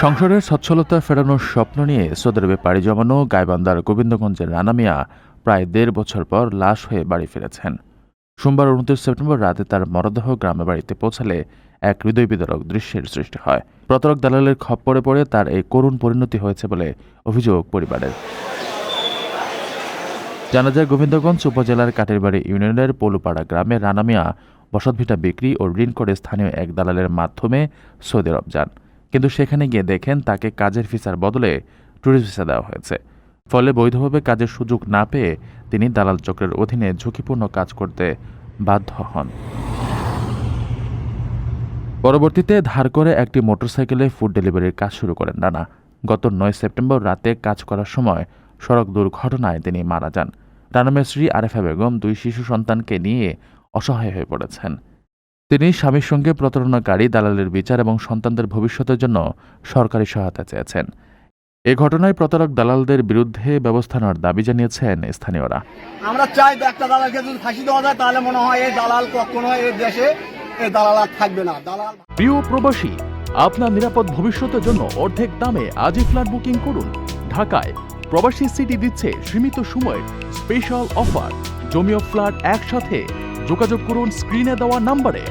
সংসারের সচ্ছলতা ফেরানোর স্বপ্ন নিয়ে সৌদি আরবে পাড়ি জমানো গাইবান্দার গোবিন্দগঞ্জের রানা মিয়া প্রায় দেড় বছর পর লাশ হয়ে বাড়ি ফিরেছেন। সোমবার উনত্রিশ সেপ্টেম্বর রাতে তার মরদেহ গ্রামে বাড়িতে পৌঁছালে এক হৃদয় বিদারক দৃশ্যের সৃষ্টি হয়। প্রতারক দালালের খপ্পরে পড়ে তার এই করুণ পরিণতি হয়েছে বলে অভিযোগ পরিবারের। জানা যায়, গোবিন্দগঞ্জ উপজেলার কাটেরবাড়ি ইউনিয়নের পলুপাড়া গ্রামে রানা মিয়া বসতভিটা বিক্রি ও ঋণ করে স্থানীয় এক দালালের মাধ্যমে সৌদি আরব যান। কিন্তু সেখানে গিয়ে দেখেন তাকে কাজের ভিসার বদলে ট্যুরিস্ট ভিসা দেওয়া হয়েছে। ফলে বৈধভাবে কাজের সুযোগ না পেয়ে তিনি দালাল চক্রের অধীনে ঝুঁকিপূর্ণ কাজ করতে বাধ্য হন। পরবর্তীতে ধার করে একটি মোটরসাইকেলে ফুড ডেলিভারির কাজ শুরু করেন রানা। গত নয় সেপ্টেম্বর রাতে কাজ করার সময় সড়ক দুর্ঘটনায় তিনি মারা যান। রানামের স্ত্রী আরেফা বেগম দুই শিশু সন্তানকে নিয়ে অসহায় হয়ে পড়েছেন। তিনি স্বামীর সঙ্গে প্রতারণাকারী দালালের বিচার এবং সন্তানদের ভবিষ্যতের জন্য সরকারি সহায়তা চেয়েছেন। এ ঘটনায় প্রতারক দালালদের বিরুদ্ধে ব্যবস্থা নেওয়ার দাবি জানিয়েছেন স্থানীয়রা। আমরা চাই একটা দালালকে যদি ফাঁসি দেওয়া যায় তাহলে মনে হয় এই দালাল কখনো এই দেশে এই দালাল আর থাকবে না। দালাল প্রিয় প্রবাসী আপনার নিরাপদ ভবিষ্যতের জন্য অর্ধেক দামে আজই ফ্ল্যাট বুকিং করুন। ঢাকায় প্রবাসী সিটি দিচ্ছে সীমিত সময়ের স্পেশাল অফার। জমিও ফ্ল্যাট একসাথে। যোগাযোগ করুন স্ক্রিনে দেওয়া নাম্বারে।